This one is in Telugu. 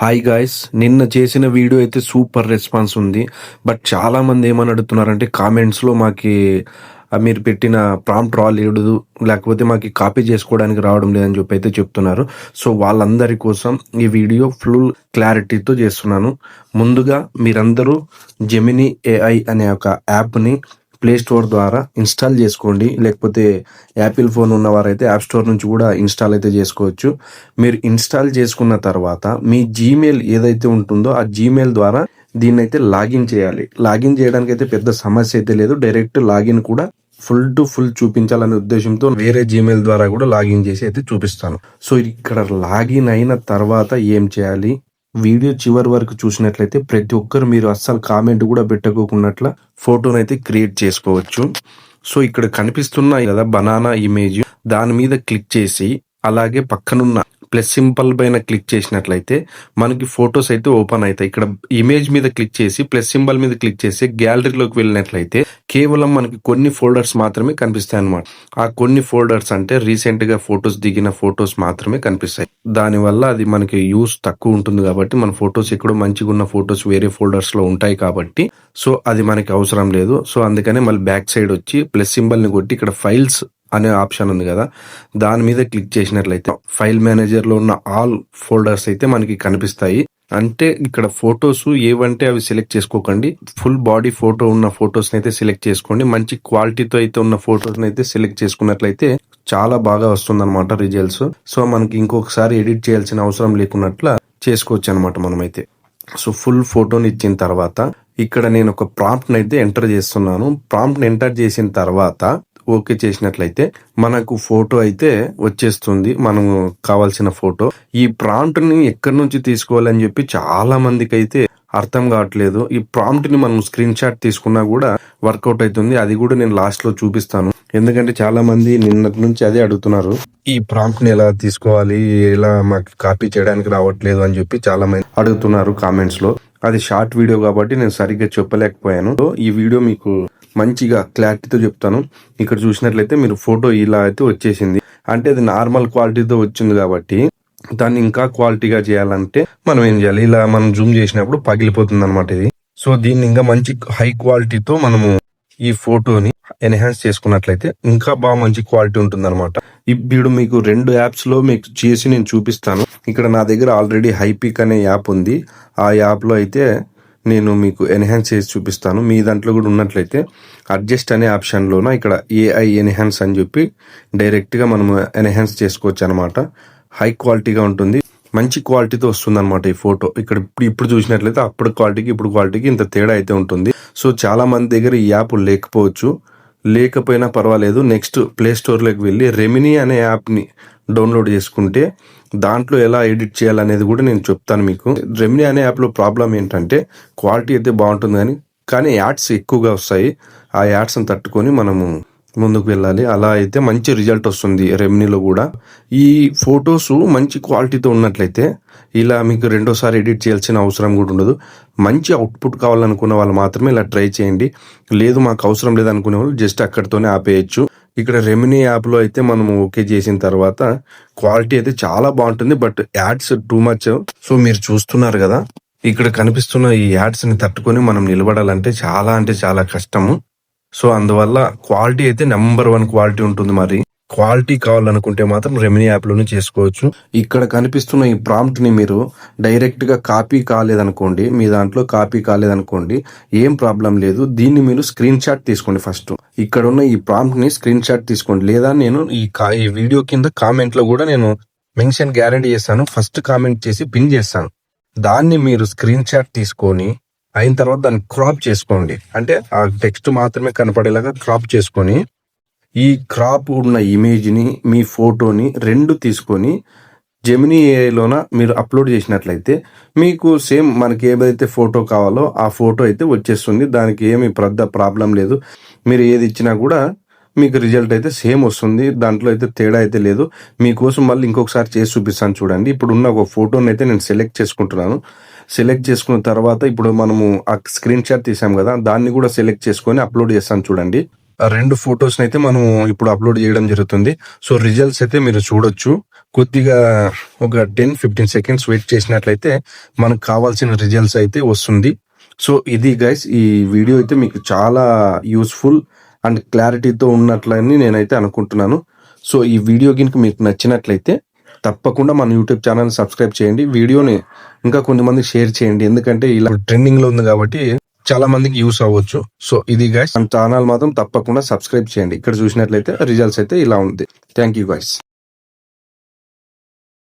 హాయ్ గాయస్ నిన్న చేసిన వీడియో అయితే సూపర్ రెస్పాన్స్ ఉంది. బట్ చాలా మంది ఏమని అడుగుతున్నారంటే కామెంట్స్లో మాకు మీరు పెట్టిన ప్రాంప్ట్ రాలేడు లేకపోతే మాకు కాపీ చేసుకోవడానికి రావడం లేదని చెప్పి అయితే చెప్తున్నారు. సో వాళ్ళందరి కోసం ఈ వీడియో ఫుల్ క్లారిటీతో చేస్తున్నాను. ముందుగా మీరందరూ జెమిని ఏఐ అనే ఒక యాప్ని ప్లే స్టోర్ ద్వారా ఇన్స్టాల్ చేసుకోండి. లేకపోతే యాపిల్ ఫోన్ ఉన్నవారైతే యాప్ స్టోర్ నుంచి కూడా ఇన్స్టాల్ అయితే చేసుకోవచ్చు. మీరు ఇన్స్టాల్ చేసుకున్న తర్వాత మీ జీమెయిల్ ఏదైతే ఉంటుందో ఆ జీమెయిల్ ద్వారా దీన్ని అయితే లాగిన్ చేయాలి. లాగిన్ చేయడానికి అయితే పెద్ద సమస్య అయితే లేదు. డైరెక్ట్ లాగిన్ కూడా ఫుల్ టు ఫుల్ చూపించాలనే ఉద్దేశంతో వేరే జీమెయిల్ ద్వారా కూడా లాగిన్ చేసి అయితే చూపిస్తాను. సో ఇక్కడ లాగిన్ అయిన తర్వాత ఏం చేయాలి? వీడియో చివరి వరకు చూసినట్లయితే ప్రతి ఒక్కరు మీరు అస్సలు కామెంట్ కూడా పెట్టకోకున్నట్ల ఫోటోనైతే క్రియేట్ చేసుకోవచ్చు. సో ఇక్కడ కనిపిస్తున్న కదా బనానా ఇమేజ్ దాని మీద క్లిక్ చేసి అలాగే పక్కనున్న ప్లస్ సింపుల్ పైన క్లిక్ చేసినట్లయితే మనకి ఫొటోస్ అయితే ఓపెన్ అవుతాయి. ఇక్కడ ఇమేజ్ మీద క్లిక్ చేసి ప్లస్ సింబల్ మీద క్లిక్ చేసి గ్యాలరీలోకి వెళ్ళినట్లయితే కేవలం మనకి కొన్ని ఫోల్డర్స్ మాత్రమే కనిపిస్తాయి అన్నమాట. ఆ కొన్ని ఫోల్డర్స్ అంటే రీసెంట్గా ఫొటోస్ దిగిన ఫొటోస్ మాత్రమే కనిపిస్తాయి. దానివల్ల అది మనకి యూస్ తక్కువ ఉంటుంది కాబట్టి మన ఫొటోస్ ఎక్కడో మంచిగా ఉన్న ఫొటోస్ వేరే ఫోల్డర్స్లో ఉంటాయి కాబట్టి సో అది మనకి అవసరం లేదు. సో అందుకనే మళ్ళీ బ్యాక్ సైడ్ వచ్చి ప్లస్ సింబల్ని కొట్టి ఇక్కడ ఫైల్స్ అనే ఆప్షన్ ఉంది కదా. దాని మీద క్లిక్ చేసినట్లయితే ఫైల్ మేనేజర్లో ఉన్న ఆల్ ఫోల్డర్స్ అయితే మనకి కనిపిస్తాయి. అంటే ఇక్కడ ఫొటోస్ ఏవంటే అవి సెలెక్ట్ చేసుకోకండి. ఫుల్ బాడీ ఫోటో ఉన్న ఫొటోస్ అయితే సెలెక్ట్ చేసుకోండి. మంచి క్వాలిటీతో అయితే ఉన్న ఫొటోస్ అయితే సెలెక్ట్ చేసుకున్నట్లయితే చాలా బాగా వస్తుంది అనమాట రిజల్ట్స్. సో మనకి ఇంకొకసారి ఎడిట్ చేయాల్సిన అవసరం లేకున్నట్ల చేసుకోవచ్చు అనమాట మనమైతే. సో ఫుల్ ఫోటోని ఇచ్చిన తర్వాత ఇక్కడ నేను ఒక ప్రాంప్ట్ అయితే ఎంటర్ చేస్తున్నాను. ప్రాంప్ట్ ఎంటర్ చేసిన తర్వాత ఓకే చేసినట్లయితే మనకు ఫోటో అయితే వచ్చేస్తుంది. మనము కావాల్సిన ఫోటో. ఈ ప్రాంప్ట్ని ఎక్కడి నుంచి తీసుకోవాలని చెప్పి చాలా మందికి అయితే అర్థం కావట్లేదు. ఈ ప్రాంప్ట్ని మనం స్క్రీన్ షాట్ తీసుకున్నా కూడా వర్కౌట్ అవుతుంది. అది కూడా నేను లాస్ట్లో చూపిస్తాను. ఎందుకంటే చాలా మంది నిన్నటి నుంచి అదే అడుగుతున్నారు. ఈ ప్రాంప్ట్ని ఎలా తీసుకోవాలి? ఎలా మాకు కాపీ చేయడానికి రావట్లేదు అని చెప్పి చాలా మంది అడుగుతున్నారు కామెంట్స్లో. అది షార్ట్ వీడియో కాబట్టి నేను సరిగ్గా చెప్పలేకపోయాను. సో ఈ వీడియో మీకు మంచిగా క్లారిటీతో చెప్తాను. ఇక్కడ చూసినట్లయితే మీరు ఫోటో ఇలా అయితే వచ్చేసింది. అంటే అది నార్మల్ క్వాలిటీతో వచ్చింది కాబట్టి దాన్ని ఇంకా క్వాలిటీగా చేయాలంటే మనం ఏం చేయాలి? ఇలా మనం జూమ్ చేసినప్పుడు పగిలిపోతుంది అనమాట ఇది. సో దీన్ని ఇంకా మంచి హై క్వాలిటీతో మనము ఈ ఫోటోని ఎన్హాన్స్ చేసుకున్నట్లయితే ఇంకా బాగా మంచి క్వాలిటీ ఉంటుంది అనమాట ఇప్పుడు మీకు రెండు యాప్స్లో మీకు చేసి నేను చూపిస్తాను. ఇక్కడ నా దగ్గర ఆల్రెడీ హైపిక్ అనే యాప్ ఉంది. ఆ యాప్లో అయితే నేను మీకు ఎన్హాన్స్ చేసి చూపిస్తాను. మీ దాంట్లో కూడా ఉన్నట్లయితే అడ్జస్ట్ అనే ఆప్షన్లోన ఇక్కడ ఏఐ ఎన్హాన్స్ అని చెప్పి డైరెక్ట్గా మనము ఎన్హాన్స్ చేసుకోవచ్చు అనమాట హై క్వాలిటీగా ఉంటుంది. మంచి క్వాలిటీతో వస్తుంది అనమాట ఈ ఫోటో ఇక్కడ ఇప్పుడు ఇప్పుడు చూసినట్లయితే అప్పుడు క్వాలిటీకి ఇప్పుడు క్వాలిటీకి ఇంత తేడా అయితే ఉంటుంది. సో చాలా మంది దగ్గర ఈ యాప్ లేకపోవచ్చు. లేకపోయినా పర్వాలేదు. నెక్స్ట్ ప్లే స్టోర్లోకి వెళ్ళి రెమినీ అనే యాప్ని డౌన్లోడ్ చేసుకుంటే దాంట్లో ఎలా ఎడిట్ చేయాలనేది కూడా నేను చెప్తాను మీకు. రెమినీ అనే యాప్లో ప్రాబ్లం ఏంటంటే క్వాలిటీ అయితే బాగుంటుంది కానీ కానీ యాడ్స్ ఎక్కువగా వస్తాయి. ఆ యాడ్స్ని తట్టుకొని మనము ముందుకు వెళ్ళాలి. అలా అయితే మంచి రిజల్ట్ వస్తుంది రెమ్నీలో కూడా. ఈ ఫొటోస్ మంచి క్వాలిటీతో ఉన్నట్లయితే ఇలా మీకు రెండోసారి ఎడిట్ చేయాల్సిన అవసరం కూడా ఉండదు. మంచి అవుట్పుట్ కావాలనుకున్న వాళ్ళు మాత్రమే ఇలా ట్రై చేయండి. లేదు మాకు అవసరం లేదనుకునే వాళ్ళు జస్ట్ అక్కడితోనే ఆపేయచ్చు. ఇక్కడ రెమినీ యాప్లో అయితే మనం ఓకే చేసిన తర్వాత క్వాలిటీ అయితే చాలా బాగుంటుంది but ads too much so మీరు చూస్తున్నారు కదా ఇక్కడ కనిపిస్తున్న ఈ యాడ్స్ని తట్టుకొని మనం నిలబడాలంటే చాలా అంటే చాలా కష్టము. సో అందువల్ల క్వాలిటీ అయితే నెంబర్ వన్ క్వాలిటీ ఉంటుంది మరి. క్వాలిటీ కావాలనుకుంటే మాత్రం రెమినీ యాప్లోనే చేసుకోవచ్చు. ఇక్కడ కనిపిస్తున్న ఈ ప్రాంప్ట్ని మీరు డైరెక్ట్గా కాపీ కాలేదనుకోండి మీ దాంట్లో కాపీ కాలేదనుకోండి ఏం ప్రాబ్లం లేదు. దీన్ని మీరు స్క్రీన్ షాట్ తీసుకోండి ఫస్ట్ ఇక్కడ ఉన్న ఈ ప్రాంప్ట్ని స్క్రీన్ షాట్ తీసుకోండి. లేదా నేను ఈ కా- ఈ వీడియో కింద కామెంట్లో కూడా నేను మెన్షన్ గ్యారంటీ చేస్తాను. ఫస్ట్ కామెంట్ చేసి పిన్ చేస్తాను. దాన్ని మీరు స్క్రీన్ షాట్ తీసుకొని అయిన తర్వాత దాన్ని క్రాప్ చేసుకోండి. అంటే ఆ టెక్స్ట్ మాత్రమే కనపడేలాగా క్రాప్ చేసుకొని ఈ క్రాప్ ఉన్న ఇమేజ్ని మీ ఫోటోని రెండు తీసుకొని జెమినీ ఏఐలోన మీరు అప్లోడ్ చేసినట్లయితే మీకు సేమ్ మనకి ఏదైతే ఫోటో కావాలో ఆ ఫోటో అయితే వచ్చేస్తుంది. దానికి ఏమి పెద్ద ప్రాబ్లం లేదు. మీరు ఏది ఇచ్చినా కూడా మీకు రిజల్ట్ అయితే సేమ్ వస్తుంది. దాంట్లో అయితే తేడా అయితే లేదు. మీకోసం మళ్ళీ ఇంకొకసారి చేసి చూపిస్తాను చూడండి. ఇప్పుడు ఉన్న ఒక ఫోటోని అయితే నేను సెలెక్ట్ చేసుకుంటున్నాను. సెలెక్ట్ చేసుకున్న తర్వాత ఇప్పుడు మనము ఆ స్క్రీన్ షాట్ తీసాం కదా దాన్ని కూడా సెలెక్ట్ చేసుకొని అప్లోడ్ చేస్తాను చూడండి. రెండు ఫొటోస్ని అయితే మనం ఇప్పుడు అప్లోడ్ చేయడం జరుగుతుంది. సో రిజల్ట్స్ అయితే మీరు చూడొచ్చు. కొద్దిగా ఒక టెన్ ఫిఫ్టీన్ సెకండ్స్ వెయిట్ చేసినట్లయితే మనకు కావాల్సిన రిజల్ట్స్ అయితే వస్తుంది. సో ఇది గైస్ ఈ వీడియో అయితే మీకు చాలా యూస్ఫుల్ అండ్ క్లారిటీతో ఉన్నట్లని నేనైతే అనుకుంటున్నాను. సో ఈ వీడియో కనుక మీకు నచ్చినట్లయితే తప్పకుండా మన యూట్యూబ్ ఛానల్ సబ్స్క్రైబ్ చేయండి. వీడియోని ఇంకా కొంతమంది షేర్ చేయండి. ఎందుకంటే ఇలా ట్రెండింగ్లో ఉంది కాబట్టి చాలా మందికి యూస్ అవ్వచ్చు. సో ఇది గైస్ మన ఛానల్ మాత్రం తప్పకుండా సబ్స్క్రైబ్ చేయండి. ఇక్కడ చూసినట్లయితే రిజల్ట్స్ అయితే ఇలా ఉంది. Thank you guys